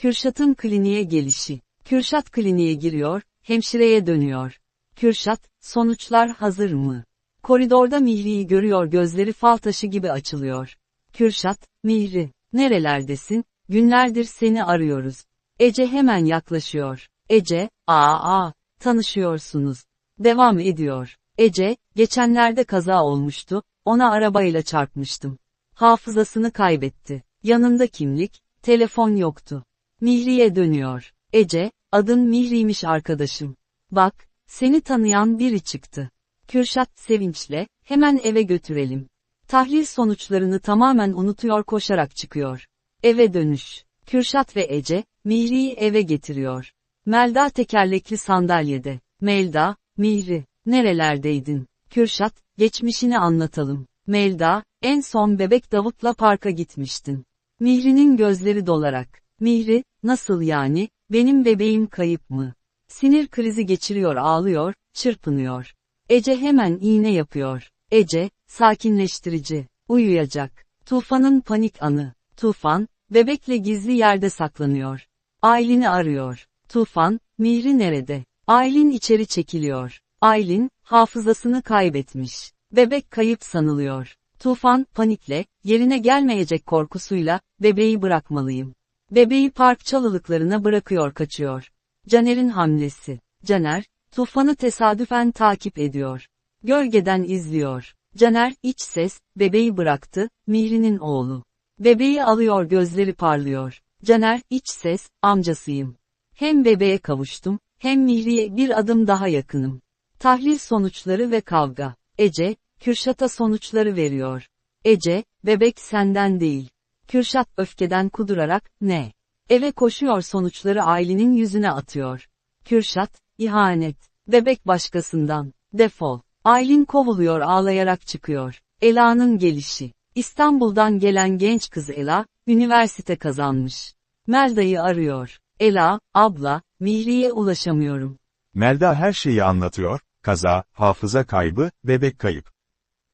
Kürşat'ın kliniğe gelişi. Kürşat kliniğe giriyor, hemşireye dönüyor. Kürşat, sonuçlar hazır mı? Koridorda Mihri'yi görüyor gözleri fal taşı gibi açılıyor. Kürşat, Mihri, nerelerdesin? Günlerdir seni arıyoruz. Ece hemen yaklaşıyor. Ece, aa tanışıyorsunuz. Devam ediyor. Ece, geçenlerde kaza olmuştu, ona arabayla çarpmıştım. Hafızasını kaybetti. Yanında kimlik, telefon yoktu. Mihri'ye dönüyor. Ece, adın Mihri'ymiş arkadaşım. Bak, seni tanıyan biri çıktı. Kürşat sevinçle, hemen eve götürelim. Tahlil sonuçlarını tamamen unutuyor koşarak çıkıyor. Eve dönüş. Kürşat ve Ece, Mihri'yi eve getiriyor. Melda tekerlekli sandalyede. Melda, Mihri, nerelerdeydin? Kürşat, geçmişini anlatalım. Melda, en son bebek Davut'la parka gitmiştin. Mihri'nin gözleri dolarak. Mihri, nasıl yani, benim bebeğim kayıp mı? Sinir krizi geçiriyor ağlıyor, çırpınıyor. Ece hemen iğne yapıyor. Ece, sakinleştirici, uyuyacak. Tufan'ın panik anı. Tufan, bebekle gizli yerde saklanıyor. Aylin'i arıyor. Tufan, Mihri nerede? Aylin içeri çekiliyor. Aylin, hafızasını kaybetmiş. Bebek kayıp sanılıyor. Tufan, panikle, yerine gelmeyecek korkusuyla, bebeği bırakmalıyım. Bebeği park çalılıklarına bırakıyor kaçıyor. Caner'in hamlesi. Caner, Tufan'ı tesadüfen takip ediyor. Gölgeden izliyor. Caner, iç ses, bebeği bıraktı, Mihri'nin oğlu. Bebeği alıyor gözleri parlıyor. Caner, iç ses, amcasıyım. Hem bebeğe kavuştum, hem Mihri'ye bir adım daha yakınım. Tahlil sonuçları ve kavga. Ece, Kürşat'a sonuçları veriyor. Ece, bebek senden değil. Kürşat öfkeden kudurarak, ne? Eve koşuyor sonuçları ailenin yüzüne atıyor. Kürşat, ihanet. Bebek başkasından. Defol. Aylin kovuluyor ağlayarak çıkıyor. Ela'nın gelişi. İstanbul'dan gelen genç kız Ela, üniversite kazanmış. Melda'yı arıyor. Ela, abla, Mihri'ye ulaşamıyorum. Melda her şeyi anlatıyor, kaza, hafıza kaybı, bebek kayıp.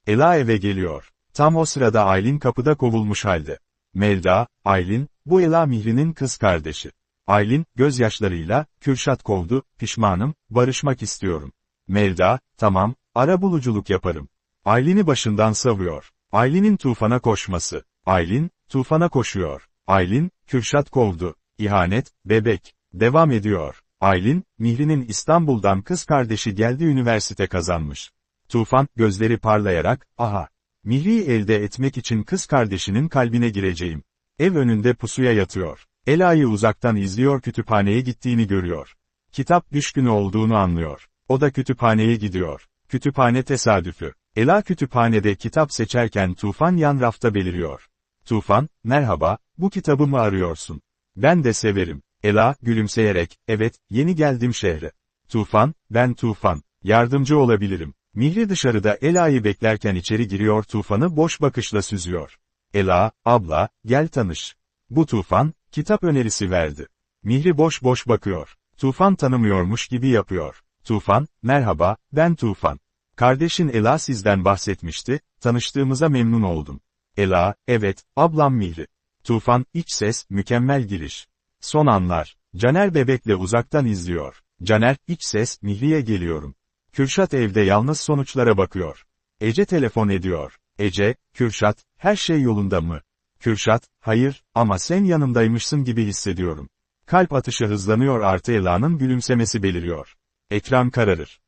Ela eve geliyor. Tam o sırada Aylin kapıda kovulmuş halde. Melda, Aylin, bu Ela Mihri'nin kız kardeşi. Aylin, gözyaşlarıyla, Kürşat kovdu, pişmanım, barışmak istiyorum. Melda, tamam, ara buluculuk yaparım. Aylin'i başından savuyor. Aylin'in tufana koşması. Aylin, tufana koşuyor. Aylin, Kürşat kovdu. İhanet, bebek. Devam ediyor. Aylin, Mihri'nin İstanbul'dan kız kardeşi geldi üniversite kazanmış. Tufan, gözleri parlayarak, aha. Mihri'yi elde etmek için kız kardeşinin kalbine gireceğim. Ev önünde pusuya yatıyor. Ela'yı uzaktan izliyor kütüphaneye gittiğini görüyor. Kitap düşkünü olduğunu anlıyor. O da kütüphaneye gidiyor. Kütüphane tesadüfü. Ela kütüphanede kitap seçerken Tufan yan rafta beliriyor. Tufan, merhaba, bu kitabı mı arıyorsun? Ben de severim. Ela, gülümseyerek, evet, yeni geldim şehre. Tufan, ben Tufan, yardımcı olabilirim. Mihri dışarıda Ela'yı beklerken içeri giriyor Tufan'ı boş bakışla süzüyor. Ela, abla, gel tanış. Bu Tufan, kitap önerisi verdi. Mihri boş boş bakıyor. Tufan tanımıyormuş gibi yapıyor. Tufan, merhaba, ben Tufan. Kardeşin Ela sizden bahsetmişti, tanıştığımıza memnun oldum. Ela, evet, ablam Mihri. Tufan, iç ses, mükemmel giriş. Son anlar. Caner bebekle uzaktan izliyor. Caner, iç ses, Mihri'ye geliyorum. Kürşat evde yalnız sonuçlara bakıyor. Ece telefon ediyor. Ece, Kürşat, her şey yolunda mı? Kürşat, hayır, ama sen yanımdaymışsın gibi hissediyorum. Kalp atışı hızlanıyor artı Ela'nın gülümsemesi beliriyor. Ekran kararır.